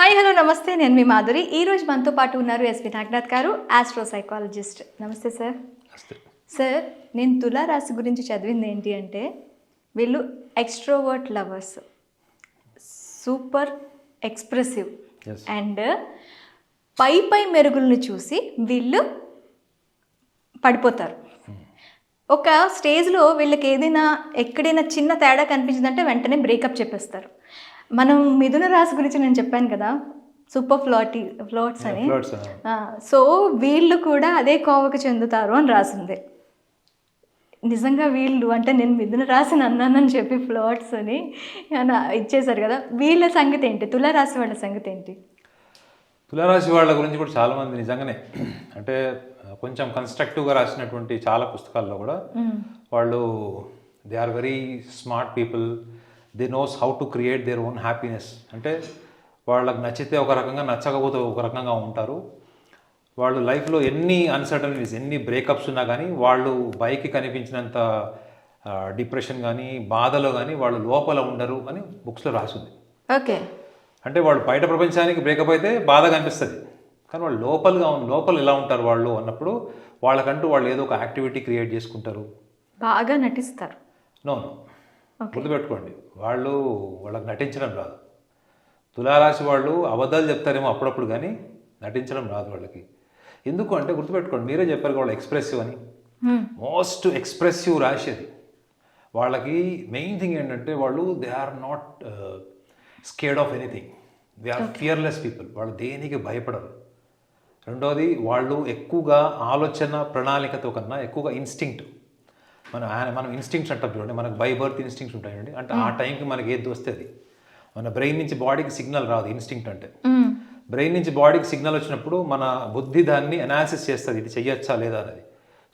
Hi hello నమస్తే. నేను మీ మాధురి. ఈ రోజు మనతో పాటు ఉన్నారు ఎస్వి నాగనాథ్ గారు ఆస్ట్రో సైకాలజిస్ట్ నమస్తే సార్. సార్ నేను తులా రాశి గురించి చదివింది ఏంటి అంటే వీళ్ళు extrovert lovers super expressive. And పై పై మెరుగులను చూసి వీళ్ళు పడిపోతారు. ఒక స్టేజ్లో వీళ్ళకి ఏదైనా ఎక్కడైనా చిన్న తేడా కనిపించిందంటే వెంటనే బ్రేకప్ చెప్పేస్తారు. మనం మిథున రాశి గురించి నేను చెప్పాను కదా సూపర్ ఫ్లాటీ ఫ్లాట్స్ అని. సో వీళ్ళు కూడా అదే కోవకు చెందుతారు అని రాసింది. నిజంగా వీళ్ళు అంటే నేను మిథున రాసిన అన్నానని చెప్పి ఫ్లాట్స్ అని ఇచ్చేశారు కదా. వీళ్ళ సంగతి ఏంటి? తుల రాశి వాళ్ళ సంగతి ఏంటి? తులారాశి వాళ్ళ గురించి కూడా చాలా మంది నిజంగానే అంటే కొంచెం కన్స్ట్రక్టివ్గా రాసినటువంటి చాలా పుస్తకాల్లో కూడా వాళ్ళు they are very smart people they knows how to create their own happiness అంటే వాళ్ళకి నచ్చితే ఒక రకంగా నచ్చకపోతే ఒక రకంగా ఉంటారు. వాళ్ళు లైఫ్లో ఎన్ని అన్సర్టనిటీస్ ఎన్ని బ్రేకప్స్ ఉన్నా కానీ వాళ్ళు బైక్కి కనిపించినంత డిప్రెషన్ కానీ బాధలో కానీ వాళ్ళు లోపల ఉండరు అని బుక్స్లో రాసింది. ఓకే. అంటే వాళ్ళు బయట ప్రపంచానికి బ్రేకప్ అయితే బాధగా అనిపిస్తుంది కానీ వాళ్ళు లోపలగా లోపల ఎలా ఉంటారు వాళ్ళు అన్నప్పుడు వాళ్ళకంటూ వాళ్ళు ఏదో ఒక యాక్టివిటీ క్రియేట్ చేసుకుంటారు. బాగా నటిస్తారు. నో నో గుర్తుపెట్టుకోండి వాళ్ళు వాళ్ళకి నటించడం రాదు. తులారాశి వాళ్ళు అబద్ధాలు చెప్తారేమో అప్పుడప్పుడు కానీ నటించడం రాదు వాళ్ళకి. ఎందుకు అంటే గుర్తుపెట్టుకోండి మీరే చెప్పారు వాళ్ళు ఎక్స్ప్రెసివ్ అని. మోస్ట్ ఎక్స్ప్రెసివ్ రాశి అది. వాళ్ళకి మెయిన్ థింగ్ ఏంటంటే వాళ్ళు they are not scared of anything they are fearless people వాళ్ళు దేనికి భయపడరు. రెండోది వాళ్ళు ఎక్కువగా ఆలోచన ప్రణాళికతో కన్నా ఎక్కువగా ఇన్స్టింక్ట్ మన ఆయన- మనం ఇన్స్టింక్ట్స్ అంటాం చూడండి మనకు బై బర్త్ ఇన్స్టింక్ట్స్ ఉంటాయండి. అంటే ఆ టైంకి మనకి ఏది వస్తే అది. మన బ్రెయిన్ నుంచి బాడీకి సిగ్నల్ రాదు ఇన్స్టింక్ట్ అంటే. బ్రెయిన్ నుంచి బాడీకి సిగ్నల్ వచ్చినప్పుడు మన బుద్ధి దాన్ని అనాలిసిస్ చేస్తుంది ఇది చెయ్యొచ్చా లేదా అనేది.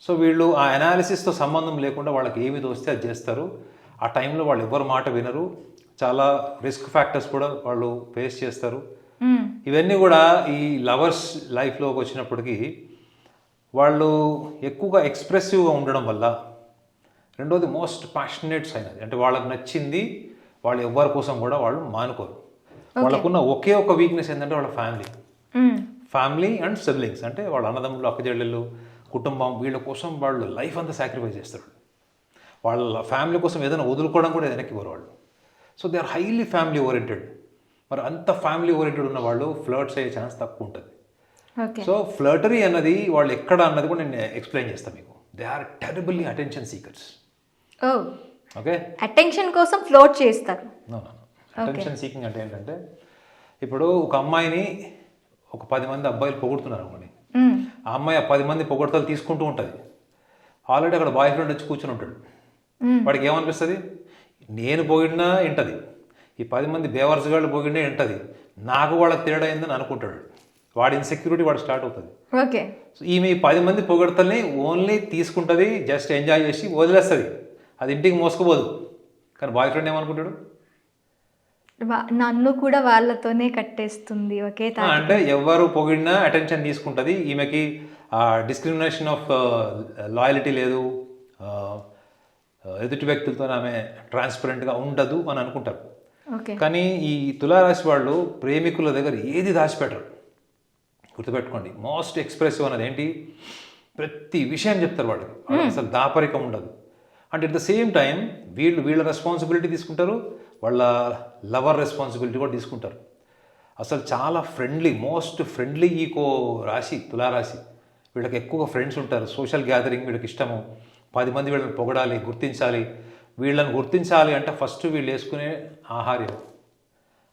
సో వీళ్ళు ఆ అనాలిసిస్తో సంబంధం లేకుండా వాళ్ళకి ఏమి తోస్తే అది చేస్తారు. ఆ టైంలో వాళ్ళు ఎవరి మాట వినరు. చాలా రిస్క్ ఫ్యాక్టర్స్ కూడా వాళ్ళు ఫేస్ చేస్తారు. ఇవన్నీ కూడా ఈ లవర్స్ లైఫ్లోకి వచ్చినప్పటికీ వాళ్ళు ఎక్కువగా ఎక్స్ప్రెసివ్గా ఉండడం వల్ల రెండోది మోస్ట్ ప్యాషనేట్స్ అయినది అంటే వాళ్ళకి నచ్చింది వాళ్ళు ఎవరి కోసం కూడా వాళ్ళు మానుకోరు. వాళ్ళకున్న ఒకే ఒక వీక్నెస్ ఏంటంటే వాళ్ళ ఫ్యామిలీ ఫ్యామిలీ అండ్ సిబ్లింగ్స్ అంటే వాళ్ళ అన్నదమ్ములు అక్కజెళ్ళెళ్ళు కుటుంబం వీళ్ళ కోసం వాళ్ళు లైఫ్ అంతా సాక్రిఫైస్ చేస్తారు. వాళ్ళ ఫ్యామిలీ కోసం ఏదైనా వదులుకోవడం కూడా వెనక్కి పోరు వాళ్ళు. So they are highly family oriented మరి అంత ఫ్యామిలీ ఓరియంటెడ్ ఉన్న వాళ్ళు ఫ్లర్ట్స్ అయ్యే ఛాన్స్ తక్కువ ఉంటుంది. సో ఫ్లర్టరీ అన్నది వాళ్ళు ఎక్కడ అన్నది కూడా నేను ఎక్స్ప్లెయిన్ చేస్తాను మీకు. They are terribly attention seekers okay attention కోసం ఫ్లోట్ చేస్తారు. అటెన్షన్ సీకింగ్ అంటే ఏంటంటే ఇప్పుడు ఒక అమ్మాయిని ఒక పది మంది అబ్బాయిలు పొగుడుతున్నారు అనుకోండి మ్మ్. ఆ అమ్మాయి ఆ పది మంది పొగడతలు తీసుకుంటూ ఉంటుంది. ఆల్రెడీ అక్కడ బాయ్ ఫ్రెండ్ వచ్చి కూర్చొని ఉంటాడు. వాడికి ఏమనిపిస్తుంది? నేను పోగిడినా వింటది. ఈ పది మంది బేవర్స్ గాళ్ళు పోగిడినా వింటది. నాకు వాళ్ళకి తేడా అయిందని అనుకుంటాడు. వాడి ఇన్సెక్యూరిటీ వాడు స్టార్ట్ అవుతుంది. ఓకే సో ఈమె ఈ పది మంది పొగడతల్ని ఓన్లీ తీసుకుంటుంది జస్ట్ ఎంజాయ్ చేసి వదిలేస్తుంది. అది ఇంటికి మోసుకుపోదు. కానీ బాయ్ ఫ్రెండ్ ఏమనుకుంటాడు? నన్ను కూడా వాళ్ళతోనే కట్టేస్తుంది ఒకే ఆ, అంటే ఎవరు పొగిడినా అటెన్షన్ తీసుకుంటుంది. ఈమెకి డిస్క్రిమినేషన్ ఆఫ్ లాయలిటీ లేదు. ఎదుటి వ్యక్తులతో ఆమె ట్రాన్స్పరెంట్గా ఉండదు అని అనుకుంటారు. ఓకే. కానీ ఈ తులారాశి వాళ్ళు ప్రేమికుల దగ్గర ఏది దాచిపెట్టరు? గుర్తుపెట్టుకోండి. మోస్ట్ ఎక్స్ప్రెసివ్ అన్నది ఏంటి? ప్రతి విషయం చెప్తారు వాళ్ళకి. అసలు దాపరికం ఉండదు. అంటే అట్ ద సేమ్ టైం వీళ్ళు వీళ్ళ రెస్పాన్సిబిలిటీ తీసుకుంటారు వాళ్ళ లవర్ రెస్పాన్సిబిలిటీ కూడా తీసుకుంటారు. అసలు చాలా ఫ్రెండ్లీ మోస్ట్ ఫ్రెండ్లీ ఈకో రాశి తులారాశి. వీళ్ళకి ఎక్కువగా ఫ్రెండ్స్ ఉంటారు. సోషల్ గ్యాదరింగ్ వీళ్ళకి ఇష్టము. పది మంది వీళ్ళని పొగడాలి గుర్తించాలి. వీళ్ళని గుర్తించాలి అంటే ఫస్ట్ వీళ్ళు వేసుకునే ఆహార్యం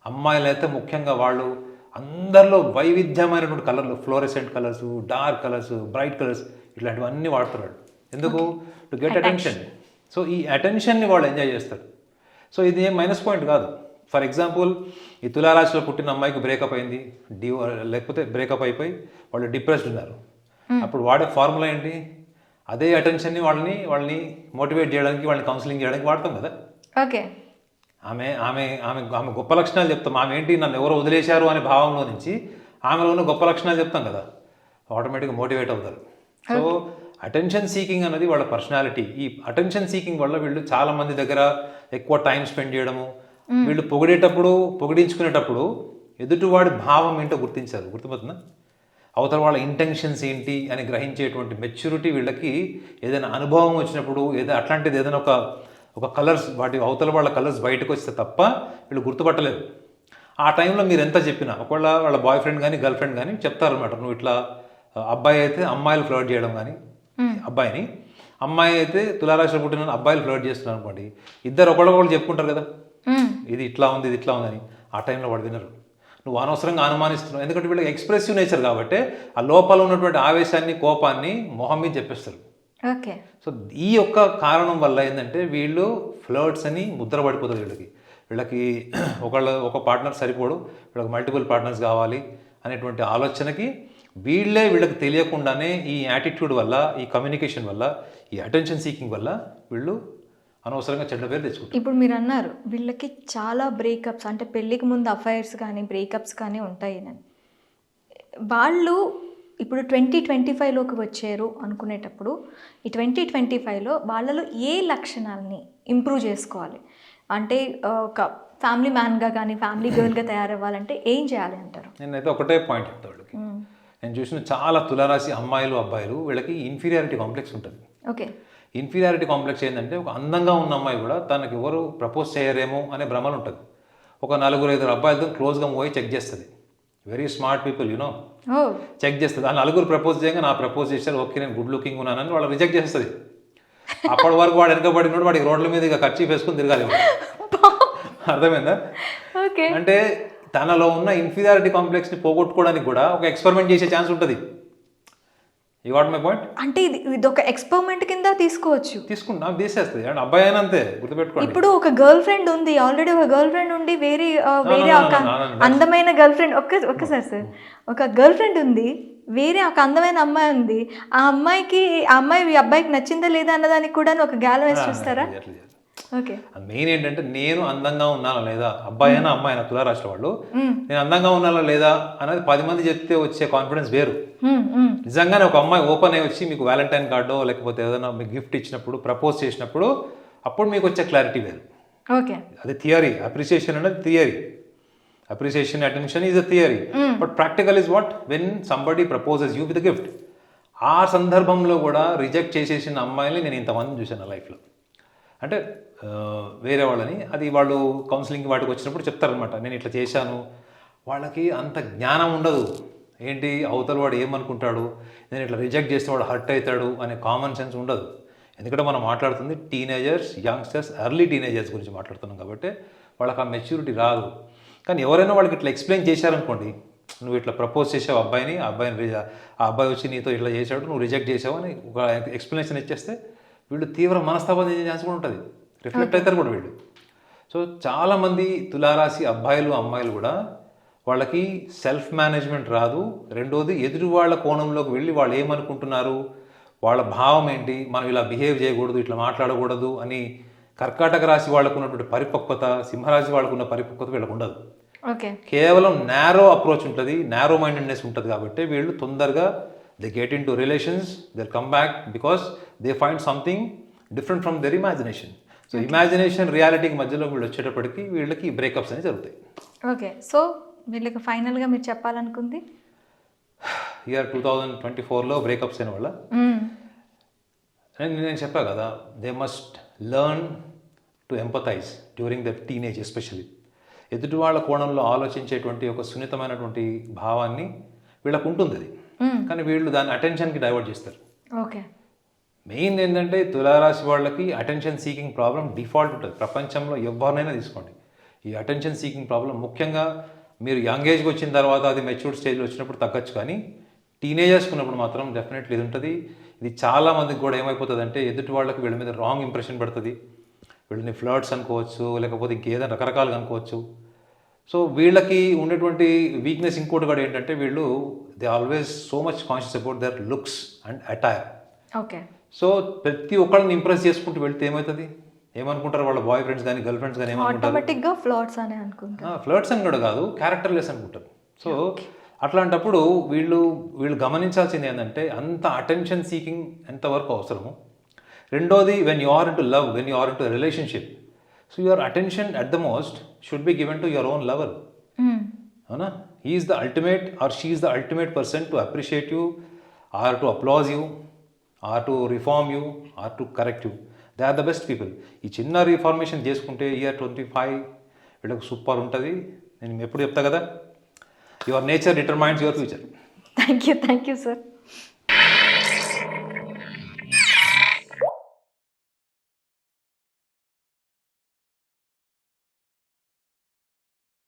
అమ్మాయిలు అయితే ముఖ్యంగా వాళ్ళు అందరిలో వైవిధ్యమైనటువంటి కలర్లు fluorescent colours dark colours bright colours ఇట్లాంటివన్నీ వాడుతున్నాడు ఎందుకు? టు గెట్ అటెన్షన్ సో ఈ అటెన్షన్ని వాళ్ళు ఎంజాయ్ చేస్తారు. సో ఇది ఏం మైనస్ పాయింట్ కాదు. ఫర్ ఎగ్జాంపుల్ ఈ తులారాశిలో పుట్టిన అమ్మాయికి బ్రేకప్ అయింది డి లేకపోతే బ్రేకప్ అయిపోయి వాళ్ళు డిప్రెస్డ్ ఉన్నారు. అప్పుడు వాడే ఫార్ములా ఏంటి? అదే అటెన్షన్ని వాళ్ళని వాళ్ళని మోటివేట్ చేయడానికి వాళ్ళని కౌన్సిలింగ్ చేయడానికి వాడతాం కదా. ఓకే. ఆమె ఆమె ఆమె ఆమె గొప్ప లక్షణాలు చెప్తాం. ఆమె ఏంటి? నన్ను ఎవరో వదిలేశారు అనే భావంలో నుంచి ఆమెలో ఉన్న గొప్ప లక్షణాలు చెప్తాం కదా. ఆటోమేటిక్గా మోటివేట్ అవుతారు. సో అటెన్షన్ సీకింగ్ అనేది వాళ్ళ పర్సనాలిటీ ఈ అటెన్షన్ సీకింగ్ వల్ల వీళ్ళు చాలా మంది దగ్గర ఎక్కువ టైం స్పెండ్ చేయడము వీళ్ళు పొగిడేటప్పుడు పొగిడించుకునేటప్పుడు ఎదుటివాడి భావం ఏంటో గుర్తించారు. గుర్తుపోతుందా అవతల వాళ్ళ ఇంటెన్షన్స్ ఏంటి అని గ్రహించేటువంటి మెచ్యూరిటీ వీళ్ళకి ఏదైనా అనుభవం వచ్చినప్పుడు ఏదైనా అట్లాంటిది ఏదైనా ఒక ఒక కలర్స్ వాటి అవతల వాళ్ళ కలర్స్ బయటకు వస్తే తప్ప వీళ్ళు గుర్తుపట్టలేరు ఆ టైంలో మీరు ఎంత చెప్పినా ఒకవేళ వాళ్ళ బాయ్ ఫ్రెండ్ కానీ గర్ల్ ఫ్రెండ్ కానీ చెప్తారనమాట నువ్వు ఇట్లా అబ్బాయి అయితే అమ్మాయిలు ఫ్లర్ట్ చేయడం కానీ అబ్బాయిని. అమ్మాయి అయితే తులారాశి పుట్టిన అబ్బాయిలు ఫ్లర్ట్ చేస్తున్నారు అనుకోండి. ఇద్దరు ఒకళ్ళొకళ్ళు చెప్పుకుంటారు కదా. ఇది ఇట్లా ఉంది ఇది ఇట్లా ఉందని ఆ టైంలో వాడు వినరు. నువ్వు అనవసరంగా అనుమానిస్తున్నావు. ఎందుకంటే వీళ్ళకి ఎక్స్ప్రెసివ్ నేచర్ కాబట్టి ఆ లోపల ఉన్నటువంటి ఆవేశాన్ని కోపాన్ని మొహం మీద చెప్పేస్తారు. ఓకే. సో ఈ యొక్క కారణం వల్ల ఏంటంటే వీళ్ళు ఫ్లర్ట్స్ అని ముద్ర పడిపోతుంది వీళ్ళకి. వీళ్ళకి ఒకళ్ళ ఒక పార్ట్నర్ సరిపోడు. వీళ్ళకి మల్టిపుల్ పార్ట్నర్స్ కావాలి అనేటువంటి ఆలోచనకి వీళ్ళే వీళ్ళకి తెలియకుండానే ఈ యాటిట్యూడ్ వల్ల ఈ కమ్యూనికేషన్ వల్ల ఈ అటెన్షన్ సీకింగ్ వల్ల వీళ్ళు అనవసరంగా చెడ్డ పేరు తెచ్చుకుంటారు. ఇప్పుడు మీరు అన్నారు వీళ్ళకి చాలా బ్రేకప్స్ అంటే పెళ్ళికి ముందు అఫైర్స్ కానీ బ్రేకప్స్ కానీ ఉంటాయి అని. వాళ్ళు ఇప్పుడు ట్వంటీ ట్వంటీ ఫైవ్లోకి వచ్చారు అనుకునేటప్పుడు ఈ ట్వంటీ ట్వంటీ ఫైవ్లో వాళ్ళలో ఏ లక్షణాలని ఇంప్రూవ్ చేసుకోవాలి? అంటే ఒక ఫ్యామిలీ మ్యాన్గా కానీ ఫ్యామిలీ గర్ల్గా తయారవ్వాలంటే ఏం చేయాలి అంటారు? నేనైతే ఒకటే పాయింట్ చెప్తా వాళ్ళకి. నేను చూసిన చాలా తులారాశి అమ్మాయిలు అబ్బాయిలు వీళ్ళకి ఇన్ఫీరియారిటీ కాంప్లెక్స్ ఉంటుంది. ఓకే. ఇన్ఫీరియారిటీ కాంప్లెక్స్ ఏంటంటే ఒక అందంగా ఉన్న అమ్మాయి కూడా తనకి ఎవరు ప్రపోజ్ చేయరేమో అనే భ్రమలు ఉంటుంది. ఒక నలుగురు ఐదుగురు అబ్బాయిలతో క్లోజ్గా పోయి చెక్ చేస్తుంది. Very smart people you know check చేస్తుంది. ఆ నలుగురు ప్రపోజ్ చేయగా నా ప్రపోజ్ చేశారు ఓకే నేను గుడ్ లుకింగ్ ఉన్నానని వాళ్ళు రిజెక్ట్ చేస్తుంది. అప్పటి వరకు వాడు వెనకబడినోడు వాడికి రోడ్ల మీద ఇక ఖర్చు వేసుకుని తిరగాలి. అర్థమైందా? ఓకే. అంటే తనలో ఉన్న ఇన్ఫీరియారిటీ కాంప్లెక్స్ని పోగొట్టుకోవడానికి కూడా ఒక ఎక్స్పెరిమెంట్ చేసే ఛాన్స్ ఉంటుంది. వాట్ మై పాయింట్ అంటే ఇది ఇది ఒక ఎక్స్పెరిమెంట్ కింద తీసుకోవచ్చు. తీసుకుంటా తీసేస్తుంది. అండ్ అబ్బాయి అయినా అంతే గుర్తుపెట్టుకోండి. ఇప్పుడు ఒక గర్ల్ ఫ్రెండ్ ఉంది ఆల్రెడీ ఒక గర్ల్ ఫ్రెండ్ ఉండి వేరే వేరే ఒక అందమైన గర్ల్ ఫ్రెండ్ ఒక్క ఒక్కసారి సార్ ఒక గర్ల్ ఫ్రెండ్ ఉంది వేరే ఒక అందమైన అమ్మాయి ఉంది. ఆ అమ్మాయికి ఆ అమ్మాయి ఈ అబ్బాయికి నచ్చిందా లేదా అన్నదానికి కూడా ఒక గ్యాలం వేసి చూస్తారా? మెయిన్ ఏంటంటే నేను అందంగా ఉన్నానా లేదా? అబ్బాయి అయినా అమ్మాయి అయినా తులారాశి వాళ్ళు నేను అందంగా ఉన్నానా లేదా అనేది పది మంది చెప్తే వచ్చే కాన్ఫిడెన్స్ వేరు. నిజంగానే ఒక అమ్మాయి ఓపెన్ అయ్యి వచ్చి మీకు వ్యాలంటైన్ కార్డో లేకపోతే ఏదైనా మీకు గిఫ్ట్ ఇచ్చినప్పుడు ప్రపోజ్ చేసినప్పుడు అప్పుడు మీకు వచ్చే క్లారిటీ వేరు. ఓకే. అది థియరీ అప్రిసియేషన్ అనేది theory appreciation attention is a theory but practical is what when somebody proposes you with gift ఆ సందర్భంలో కూడా రిజెక్ట్ చేసేసిన అమ్మాయిని నేను ఇంతమంది చూశాను లైఫ్లో అంటే వేరే వాళ్ళని. అది వాళ్ళు కౌన్సిలింగ్ వాటికి వచ్చినప్పుడు చెప్తారనమాట నేను ఇట్లా చేశాను. వాళ్ళకి అంత జ్ఞానం ఉండదు. ఏంటి? అవతల వాడు ఏమనుకుంటాడు? నేను ఇట్లా రిజెక్ట్ చేస్తే వాడు హర్ట్ అవుతాడు అనే కామన్ సెన్స్ ఉండదు. ఎందుకంటే మనం మాట్లాడుతుంది టీనేజర్స్ యంగ్స్టర్స్ ఎర్లీ టీనేజర్స్ గురించి మాట్లాడుతున్నాం కాబట్టి వాళ్ళకి ఆ మెచ్యూరిటీ రాదు. కానీ ఎవరైనా వాళ్ళకి ఇట్లా ఎక్స్ప్లెయిన్ చేశారనుకోండి నువ్వు ఇట్లా ప్రపోజ్ చేసావు అబ్బాయిని ఆ అబ్బాయిని ఆ అబ్బాయి వచ్చి నీతో ఇట్లా చేశాడు నువ్వు రిజెక్ట్ చేసావు అని ఒక ఎక్స్ప్లెనేషన్ ఇచ్చేస్తే వీళ్ళు తీవ్ర మనస్తాపం చేసే ఛాన్స్ కూడా ఉంటుంది. రిఫ్లెక్ట్ అవుతారు కూడా వీళ్ళు. సో చాలామంది తులారాశి అబ్బాయిలు అమ్మాయిలు కూడా వాళ్ళకి సెల్ఫ్ మేనేజ్మెంట్ రాదు. రెండోది ఎదురు వాళ్ళ కోణంలోకి వెళ్ళి వాళ్ళు ఏమనుకుంటున్నారు? వాళ్ళ భావం ఏంటి? మనం ఇలా బిహేవ్ చేయకూడదు ఇట్లా మాట్లాడకూడదు అని కర్కాటక రాశి వాళ్ళకు ఉన్నటువంటి పరిపక్వత సింహరాశి వాళ్ళకు ఉన్న పరిపక్వత వీళ్ళకు ఉండదు. కేవలం నేరో అప్రోచ్ ఉంటుంది నేరో మైండెడ్నెస్ ఉంటుంది కాబట్టి వీళ్ళు తొందరగా they get into relations they come back because they find something different from their imagination so imagination రియాలిటీకి మధ్యలో వీళ్ళు వచ్చేటప్పటికి వీళ్ళకి బ్రేకప్స్ అనేవి జరుగుతాయి. ఓకే సో వీళ్ళకి ఫైనల్గా మీరు చెప్పాలనుకుంది? ఇయర్ టూ థౌజండ్ ట్వంటీ ఫోర్లో బ్రేకప్స్ అయిన వల్ల. నేను నేను చెప్పా కదా they must learn to empathise during the teenage especially ఎదుటి వాళ్ళ కోణంలో ఆలోచించేటువంటి ఒక సున్నితమైనటువంటి భావాన్ని వీళ్ళకు ఉంటుంది అది. కానీ వీళ్ళు దాన్ని అటెన్షన్కి డైవర్ట్ చేస్తారు. ఓకే మెయిన్ ఏంటంటే తులారాశి వాళ్ళకి అటెన్షన్ సీకింగ్ ప్రాబ్లం డిఫాల్ట్ ఉంటుంది. ప్రపంచంలో ఎవరినైనా తీసుకోండి. ఈ అటెన్షన్ సీకింగ్ ప్రాబ్లం ముఖ్యంగా మీరు యంగ్ ఏజ్కి వచ్చిన తర్వాత అది మెచ్యూర్డ్ స్టేజ్లో వచ్చినప్పుడు తగ్గచ్చు కానీ టీనేజర్స్కి ఉన్నప్పుడు మాత్రం డెఫినెట్లీ ఇది ఉంటుంది. ఇది చాలా మందికి కూడా ఏమైపోతుంది అంటే ఎదుటి వాళ్ళకి వీళ్ళ మీద రాంగ్ ఇంప్రెషన్ పడుతుంది. వీళ్ళని ఫ్లర్ట్స్ అనుకోవచ్చు లేకపోతే ఇంకేదైనా రకరకాలుగా అనుకోవచ్చు. సో వీళ్ళకి ఉన్నటువంటి వీక్నెస్ ఇంకోటి కూడా ఏంటంటే వీళ్ళు they always so much conscious about their looks and attire okay so ప్రతి ఒక్కళ్ళని ఇంప్రెస్ చేసుకుంటూ వెళ్తే ఏమవుతుంది? ఏమనుకుంటారు వాళ్ళ బాయ్ ఫ్రెండ్స్ కానీ గర్ల్ ఫ్రెండ్స్ కానీ ఏమనుకుంటారు? ఆటోమేటిక్గా ఫ్లాట్స్ అని అనుకుంటా ఫ్లర్ట్స్ అని కూడా కాదు క్యారెక్టర్లెస్ అనుకుంటారు. సో అట్లాంటప్పుడు వీళ్ళు వీళ్ళు గమనించాల్సింది ఏంటంటే అంత అటెన్షన్ సీకింగ్ ఎంతవరకు అవసరము? రెండోది when you are into love when you are into relationship so your attention at the most should be given to your own lover hmm. అవునా is the ultimate or she is the ultimate person to appreciate you or to applause you or to reform you or to correct you they are the best people ఈ చిన్న reformation చేసుకుంటే year twenty five వీళ్ళకి super ఉంటుంది. నేను ఎప్పుడు చెప్తా కదా your nature determines your future thank you thank you sir